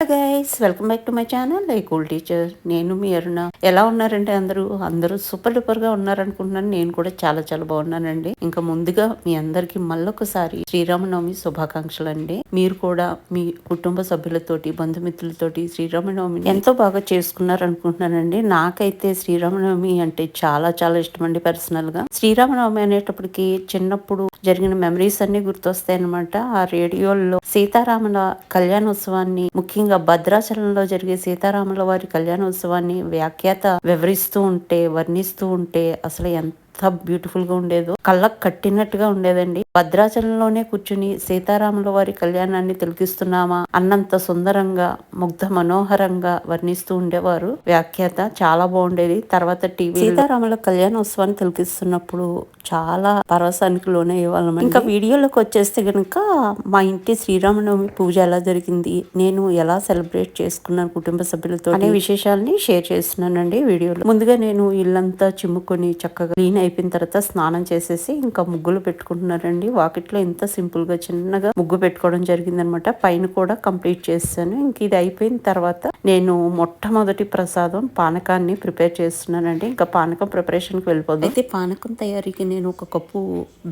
Guys welcome back to my channel cool teacher నేను మీ అరుణ. ఎలా ఉన్నారంటే అందరూ? అందరూ సూపర్ డూపర్గా ఉన్నారనుకుంటున్నాను. నేను కూడా చాలా చాలా బాగున్నానండి. ఇంకా ముందుగా మీ అందరికి మళ్ళొకసారి శ్రీరామనవమి శుభాకాంక్షలు అండి మీరు కూడా మీ కుటుంబ సభ్యులతోటి బంధుమిత్రులతోటి శ్రీరామనవమి ఎంతో బాగా చేసుకున్నారనుకుంటున్నానండి. నాకైతే శ్రీరామనవమి అంటే చాలా చాలా ఇష్టం అండి పర్సనల్గా. శ్రీరామనవమి అనేటప్పటికి చిన్నప్పుడు జరిగిన మెమరీస్ అన్ని గుర్తొస్తాయి అనమాట ఆ రేడియోల్లో సీతారాముల కళ్యాణోత్సవాన్ని ముఖ్యంగా భద్రాచలంలో జరిగే సీతారాముల వారి కళ్యాణోత్సవాన్ని వ్యాఖ్యాత వివరిస్తూ ఉంటే వర్ణిస్తూ ఉంటే అసలు ఎంత బ్యూటిఫుల్గా ఉండేదో. కళ్ళకు కట్టినట్టుగా ఉండేదండి. భద్రాచలంలోనే కూర్చుని సీతారాముల వారి కళ్యాణాన్ని తిలకిస్తున్నామా అన్నంత సుందరంగా ముగ్ధ మనోహరంగా వర్ణిస్తూ ఉండేవారు. వ్యాఖ్యాత చాలా బాగుండేది. తర్వాత టీవీ సీతారాముల కళ్యాణోత్సవాన్ని తిలకిస్తున్నప్పుడు చాలా పరవశానికి లోనే ఇవ్వాలం ఇంకా వీడియోలోకి వచ్చేస్తే గనుక మా ఇంటి శ్రీరామనవమి పూజ ఎలా జరిగింది నేను ఎలా సెలబ్రేట్ చేసుకున్నాను కుటుంబ సభ్యులతో అనే విశేషాలని షేర్ చేస్తున్నానండి వీడియోలో. ముందుగా నేను ఇల్లంతా చిమ్ముకొని చక్కగా క్లీన్ అయిపోయిన తర్వాత స్నానం చేసేసి ఇంకా ముగ్గులు పెట్టుకుంటున్నారండి. వాకిట్లో ఇంత సింపుల్గా చిన్నగా ముగ్గు పెట్టుకోవడం జరిగిందనమాట. పైన కూడా కంప్లీట్ చేస్తాను. ఇంక ఇది అయిపోయిన తర్వాత నేను మొట్టమొదటి ప్రసాదం పానకాన్ని ప్రిపేర్ చేస్తున్నానండి. ఇంకా పానకం ప్రిపరేషన్కి వెళ్ళిపోదు. అయితే పానకం తయారీకి నేను ఒక కప్పు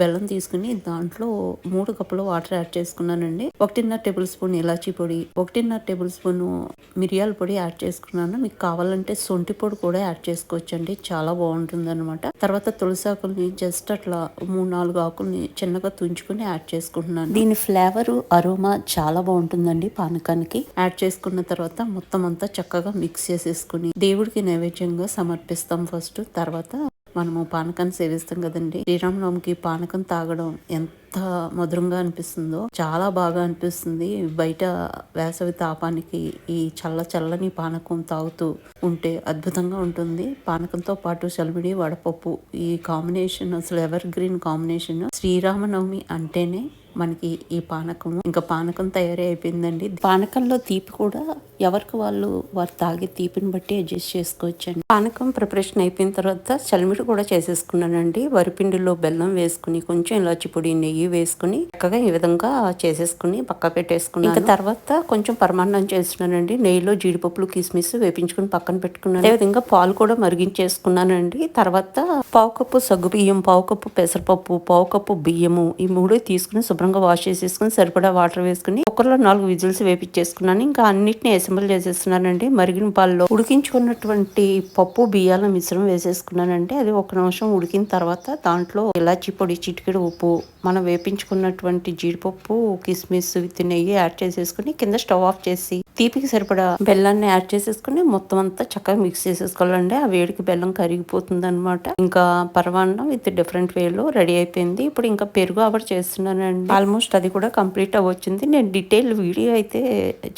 బెల్లం తీసుకుని దాంట్లో మూడు కప్పులు వాటర్ యాడ్ చేసుకున్నానండి. ఒకటిన్నర టేబుల్ స్పూన్ ఇలాచీ పొడి ఒకటిన్నర టేబుల్ స్పూన్ మిరియాల పొడి యాడ్ చేసుకున్నాను. మీకు కావాలంటే సొంటి పొడి కూడా యాడ్ చేసుకోవచ్చండి. చాలా బాగుంటుంది అనమాట తర్వాత తులసి ఆకుల్ని జస్ట్ అట్లా మూడు నాలుగు ఆకుల్ని చిన్నగా తుంచుకుని యాడ్ చేసుకుంటున్నాను. దీని ఫ్లేవర్ అరోమా చాలా బాగుంటుందండి పానకానికి. యాడ్ చేసుకున్న తర్వాత మొత్తం అంతా చక్కగా మిక్స్ చేసేసుకుని దేవుడికి నైవేద్యంగా సమర్పిస్తాం ఫస్ట్. తర్వాత మనము పానకాన్ని సేవిస్తాం కదండి. శ్రీరామనవమికి పానకం తాగడం ఎంత ఎంత మధురంగా అనిపిస్తుందో చాలా బాగా అనిపిస్తుంది. బయట వేసవి తాపానికి ఈ చల్ల చల్లని పానకం తాగుతూ ఉంటే అద్భుతంగా ఉంటుంది. పానకంతో పాటు చలిమిడి వడపప్పు ఈ కాంబినేషన్ అసలు ఎవర్ గ్రీన్ కాంబినేషన్ శ్రీరామనవమి అంటేనే మనకి ఈ పానకం ఇంకా పానకం తయారీ అయిపోయిందండి. పానకంలో తీపి కూడా ఎవరికి వాళ్ళు వారు తాగే తీపిని బట్టి అడ్జస్ట్ చేసుకోవచ్చండి. పానకం ప్రిపరేషన్ అయిపోయిన తర్వాత చలిమిడి కూడా చేసేసుకున్నానండి. వరిపిండిలో బెల్లం వేసుకుని కొంచెం ఇలాచి పొడి నెయ్యి వేసుకుని చక్కగా ఈ విధంగా చేసేసుకుని పక్క పెట్టేసుకున్నాను. ఇంకా తర్వాత కొంచెం పరమాన్నం చేస్తున్నానండి. నెయ్యిలో జీడిపప్పులు కిస్మిస్ వేపించుకుని పక్కన పెట్టుకున్నాను. అదేవిధంగా పాలు కూడా మరిగించేసుకున్నానండి. తర్వాత పావు కప్పు సగ్గు బియ్యం పావు కప్పు పెసరపప్పు పావు కప్పు బియ్యము ఈ మూడు తీసుకుని శుభ్రంగా వాష్ చేసేసుకుని సరిపడా వాటర్ వేసుకుని కుక్కర్లో నాలుగు విజిల్స్ వేపించేసుకున్నాను ఇంకా అన్నిటిని అసెంబ్ల్ చేసేస్తున్నానండి. మరిగిన పాలలో ఉడికించుకున్నటువంటి పప్పు బియ్యాల మిశ్రమం వేసేసుకున్నానంటే అది ఒక నిమిషం ఉడికిన తర్వాత దాంట్లో ఇలాచి పొడి చిటికెడు ఉప్పు మనం వేపించుకున్నటువంటి జీడిపప్పు కిస్మిస్ విత్ నెయ్యి యాడ్ చేసేసుకుని కింద స్టవ్ ఆఫ్ చేసి తీపికి సరిపడా బెల్లాన్ని యాడ్ చేసేసుకుని మొత్తం అంతా చక్కగా మిక్స్ చేసేసుకోవాలండి. ఆ వేడికి బెల్లం కరిగిపోతుంది అనమాట ఇంకా పరమాన్నం విత్ డిఫరెంట్ వేలో రెడీ అయిపోయింది. ఇప్పుడు ఇంకా పెరుగు ఆవిడ చేస్తున్నానండి. ఆల్మోస్ట్ అది కూడా కంప్లీట్ అవ్వచ్చింది. నేను డీటెయిల్ వీడియో అయితే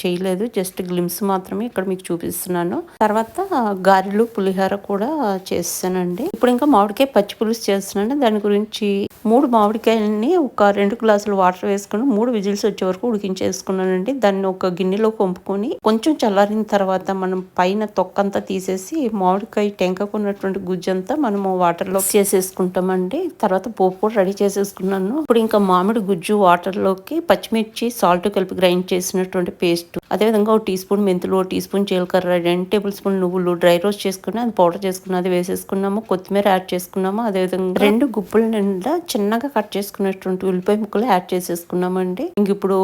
చేయలేదు. జస్ట్ గ్లిమ్స్ మాత్రమే ఇక్కడ మీకు చూపిస్తున్నాను. తర్వాత గారెలు పులిహోర కూడా చేస్తానండి. ఇప్పుడు ఇంకా మామిడికాయ పచ్చి పులుసు చేస్తున్నాను. దాని గురించి మూడు మామిడికాయలని ఒక రెండు గ్లాసులు వాటర్ వేసుకుని మూడు విజిల్స్ వచ్చే వరకు ఉడికించేసుకున్నానండి. దాన్ని ఒక గిన్నెలో కొంపుకొని కొంచెం చల్లారిన తర్వాత మనం పైన తొక్కంతా తీసేసి మామిడికాయ టెంకకున్నటువంటి గుజ్జంతా మనము వాటర్లో చేసేసుకుంటామండి. తర్వాత పోపు కూడా రెడీ చేసేసుకున్నాను. ఇప్పుడు ఇంకా మామిడి గుజ్జు వాటర్లోకి పచ్చిమిర్చి సాల్ట్ కలిపి గ్రైండ్ చేసినటువంటి పేస్ట్ అదేవిధంగా ఒక టీ స్పూన్ మెంతులు ఒక టీ స్పూన్ జీలకర్ర రెండు టేబుల్ స్పూన్ నువ్వులు డ్రై రోస్ట్ చేసుకుని అది పౌడర్ చేసుకుని అది వేసేసుకున్నాము. కొత్తిమీర యాడ్ చేసుకున్నాము. అదేవిధంగా రెండు గుప్పుల నిండా చిన్నగా కట్ చేసుకున్నటువంటి ఉల్లిపాయ ముక్కలు యాడ్ చేసేసుకున్నామండి. ఇంక ఇప్పుడు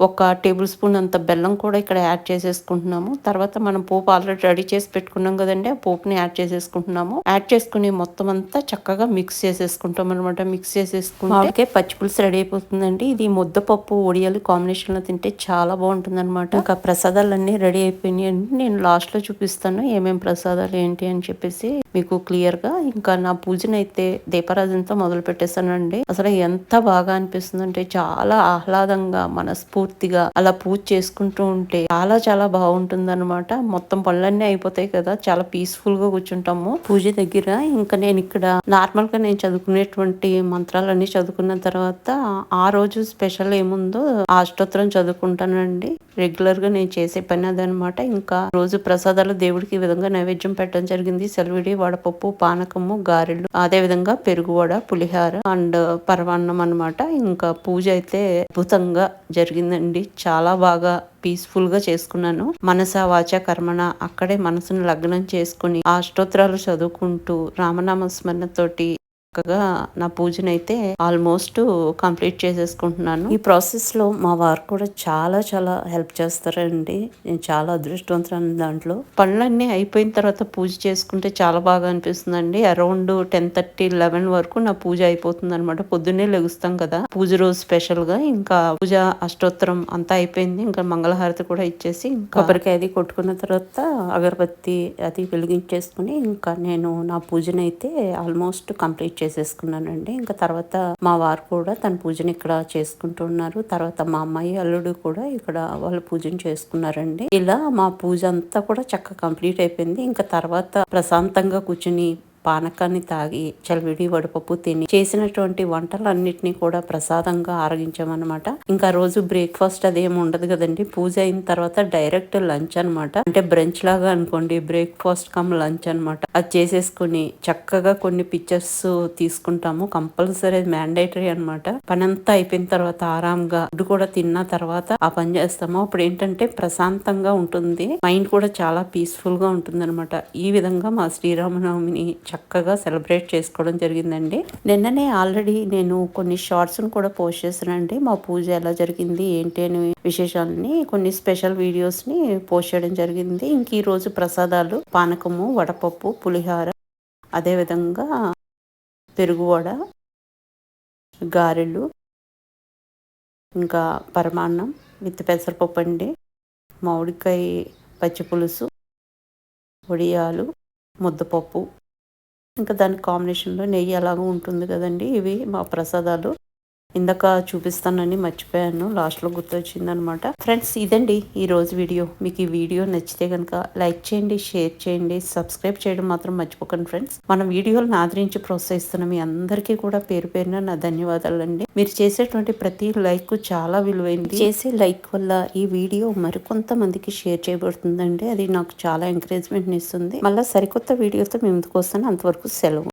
ఒక టేబుల్ స్పూన్ అంత బెల్లం కూడా ఇక్కడ యాడ్ చేసేసుకుంటున్నాము. తర్వాత మనం పోపు ఆల్రెడీ రెడీ చేసి పెట్టుకున్నాం కదండి ఆ పోపుని యాడ్ చేసేసుకుంటున్నాము. యాడ్ చేసుకుని మొత్తం అంతా చక్కగా మిక్స్ చేసేసుకుంటాం అనమాట మిక్స్ చేసేసుకుంటే పచ్చి పులుసు రెడీ అయిపోతుందండి. ఇది ముద్దపప్పు ఒడియాలు కాంబినేషన్లో తింటే చాలా బాగుంటుంది అనమాట ఇంకా ప్రసాదాలన్నీ రెడీ అయిపోయినాయి నేను లాస్ట్లో చూపిస్తాను ఏమేమి ప్రసాదాలు ఏంటి అని చెప్పేసి మీకు క్లియర్గా. ఇంకా నా పూజనైతే దీపారాజనతో మొదలు పెట్టేసానండి అసలు ఎంత బాగా అనిపిస్తుంది అంటే చాలా ఆహ్లాదంగా మనస్ఫూర్తిగా అలా పూజ చేసుకుంటూ ఉంటే చాలా చాలా బాగుంటుంది అనమాట మొత్తం పనులన్నీ అయిపోతాయి కదా. చాలా పీస్ఫుల్గా కూర్చుంటాము. పూజ దగ్గర ఇంకా నేను ఇక్కడ నార్మల్గా నేను చదువుకునేటువంటి మంత్రాలన్నీ చదువుకున్న తర్వాత ఆ రోజు స్పెషల్ ఏముందో ఆ అష్టోత్తరం చదువుకుంటానండి. రెగ్యులర్గా నేను చేసే పని అదనమాట ఇంకా రోజు ప్రసాదాలు దేవుడికి ఈ విధంగా నైవేద్యం పెట్టడం జరిగింది. సెలవిడి వడపప్పు పానకము గారెలు అదే విధంగా పెరుగువడ పులిహార అండ్ పరవాన్నం అనమాట ఇంకా పూజ అయితే అద్భుతంగా జరిగింది జరిగిందండి చాలా బాగా పీస్ఫుల్గా చేసుకున్నాను. మనస వాచ కర్మణ అక్కడే మనసును లగ్నం చేసుకుని ఆ అష్టోత్తరాలు చదువుకుంటూ రామనామ స్మరణతోటి చక్కగా నా పూజనైతే ఆల్మోస్ట్ కంప్లీట్ చేసేసుకుంటున్నాను. ఈ ప్రాసెస్లో మా వారు కూడా చాలా చాలా హెల్ప్ చేస్తారండి. నేను చాలా అదృష్టవంతురాలు దాంట్లో. పనులన్నీ అయిపోయిన తర్వాత పూజ చేసుకుంటే చాలా బాగా అనిపిస్తుందండి. అరౌండ్ టెన్ థర్టీ లెవెన్ వరకు నా పూజ అయిపోతుంది అనమాట పొద్దున్నే లెగుస్తాం కదా. పూజ రోజు స్పెషల్గా ఇంకా పూజ అష్టోత్తరం అంతా అయిపోయింది. ఇంకా మంగళహారతి కూడా ఇచ్చేసి కొబ్బరికాయ అది కొట్టుకున్న తర్వాత అగరబత్తి అది వెలిగించేసుకుని ఇంకా నేను నా పూజనైతే ఆల్మోస్ట్ కంప్లీట్ చేసేసుకున్నానండి. ఇంకా తర్వాత మా వారు కూడా తన పూజని ఇక్కడ చేసుకుంటున్నారు తర్వాత మా అమ్మాయి అల్లుడు కూడా ఇక్కడ వాళ్ళ పూజను చేసుకున్నారండి. ఇలా మా పూజ అంతా కూడా చక్కగా కంప్లీట్ అయిపోయింది. ఇంకా తర్వాత ప్రశాంతంగా కూర్చుని పానకాన్ని తాగి చలివిడి వడపప్పు తిని చేసినటువంటి వంటలన్నిటినీ కూడా ప్రసాదంగా ఆరగించామన్నమాట. ఇంకా రోజు బ్రేక్ఫాస్ట్ అదేం ఉండదు కదండి. పూజ అయిన తర్వాత డైరెక్ట్ లంచ్ అనమాట అంటే బ్రంచ్ లాగా అనుకోండి బ్రేక్ఫాస్ట్ కమ్ లంచ్ అనమాట అది చేసేసుకుని చక్కగా కొన్ని పిక్చర్స్ తీసుకుంటాము. కంపల్సరీ మ్యాండేటరీ అనమాట పనంతా అయిపోయిన తర్వాత ఆరాంగా ఫుడ్ కూడా తిన్న తర్వాత ఆ పని చేస్తాము. అప్పుడు ఏంటంటే ప్రశాంతంగా ఉంటుంది. మైండ్ కూడా చాలా పీస్ఫుల్గా ఉంటుంది అనమాట ఈ విధంగా మా శ్రీరామనవమిని చక్కగా సెలబ్రేట్ చేసుకోవడం జరిగిందండి. నిన్ననే ఆల్రెడీ నేను కొన్ని షార్ట్స్ని కూడా పోస్ట్ చేశానండి. మా పూజ ఎలా జరిగింది ఏంటి అని విశేషాలని కొన్ని స్పెషల్ వీడియోస్ని పోస్ట్ చేయడం జరిగింది. ఇంక ఈ రోజు ప్రసాదాలు పానకము వడపప్పు పులిహార అదేవిధంగా పెరుగువడ గారెలు ఇంకా పరమాన్నం విత్ పెసరపప్పు అండి మామిడికాయ పచ్చి పులుసు వడియాలు ముద్దపప్పు. ఇంకా దాని కాంబినేషన్లో నెయ్యి అలాగూ ఉంటుంది కదండి ఇవి మా ప్రసాదాలు. ఇందాక చూపిస్తానని మర్చిపోయాను. లాస్ట్లో గుర్తొచ్చిందనమాట. ఫ్రెండ్స్ ఇదండి ఈ రోజు వీడియో. మీకు ఈ వీడియో నచ్చితే కనుక లైక్ చేయండి షేర్ చేయండి సబ్స్క్రైబ్ చేయడం మాత్రం మర్చిపోకండి ఫ్రెండ్స్ మన వీడియోలను ఆదరించి ప్రోత్సహిస్తున్న మీ అందరికీ కూడా పేరు పేరున నా ధన్యవాదాలండి. మీరు చేసేటువంటి ప్రతి లైక్ చాలా విలువైంది. చేసే లైక్ వల్ల ఈ వీడియో మరికొంతమందికి షేర్ చేయబడుతుందండి. అది నాకు చాలా ఎంకరేజ్మెంట్ ఇస్తుంది. మళ్ళీ సరికొత్త వీడియోతో మేము ముందుకు వస్తాను. అంతవరకు సెలవు.